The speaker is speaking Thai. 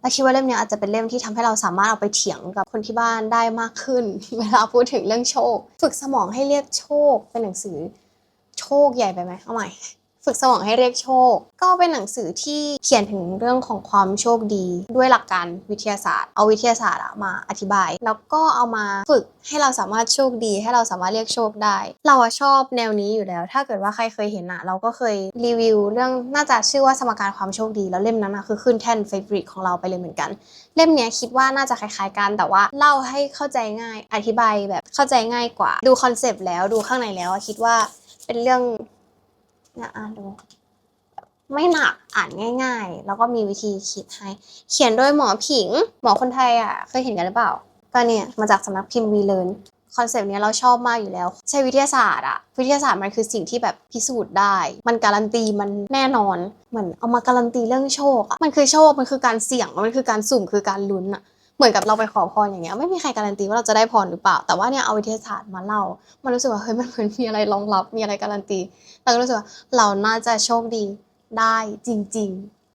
และคิดว่าเล่มนี้อาจจะเป็นเล่มที่ทำให้เราสามารถเอาไปเถียงกับคนที่บ้านได้มากขึ้น เวลาพูดถึงเรื่องโชค ฝึกสมองให้เรียกโชคเป็นหนังสือ โชคใหญ่ไปไหมเอาใหม่ ฝึกสมองให้เรียกโชค ก็เป็นหนังสือที่เขียนถึงเรื่องของความโชคดี ด้วยหลักการวิทยาศาสตร์ เอาวิทยาศาสตร์อะมาอธิบาย แล้วก็เอามาฝึกให้เราสามารถโชคดี ให้เราสามารถเรียกโชคได้ เราชอบแนวนี้อยู่แล้ว ถ้าเกิดว่าใครเคยเห็นอะเราก็เคยรีวิว เรื่องน่าจะชื่อว่าสมการความโชคดี แล้วเล่มนั้นอะคือขึ้นแท่นเฟ v o r i t e ของเราไปเลยเหมือนกัน เล่มนี้คิดว่าน่าจะคล้ายๆกันแต่ว่าเล่าให้เข้าใจง่าย อธิบายแบบเข้าใจง่ายกว่า ดูคอนเซปต์แล้วดูข้างในแล้วคิดว่าเป็นเรื่อง น่าอ่านดู ไม่หนักอ่านง่าย ๆ แล้วก็มีวิธีคิดให้ เขียนโดยหมอผิง หมอคนไทยอะเคยเห็นกันหรือเปล่า ก็เนี่ยมาจากสำนักพิมพ์วีเลนคอนเซปต์เนี้ยเราชอบมากอยู่แล้ว ใช้วิทยาศาสตร์อะวิทยาศาสตร์มันคือสิ่งที่แบบพิสูจน์ได้ มันการันตีมันแน่นอนเหมือนเอามาการันตีเรื่องโชคอะมันคือโชคมันคือการเสี่ยงมันคือการสุ่มคือการลุ้นอะ เหมือนกับเราไปขอพรอย่างเงี้ยไม่มีใครการันตีว่าเราจะได้พรหรือเปล่า แต่ว่าเนี่ยเอาวิทยาศาสตร์มาเล่ามันรู้สึกว่าเฮ้ยมันเหมือนมีอะไรรองรับมีอะไรการันตีเราก็รู้สึกว่าเราน่าจะโชคดีได้จริง ๆ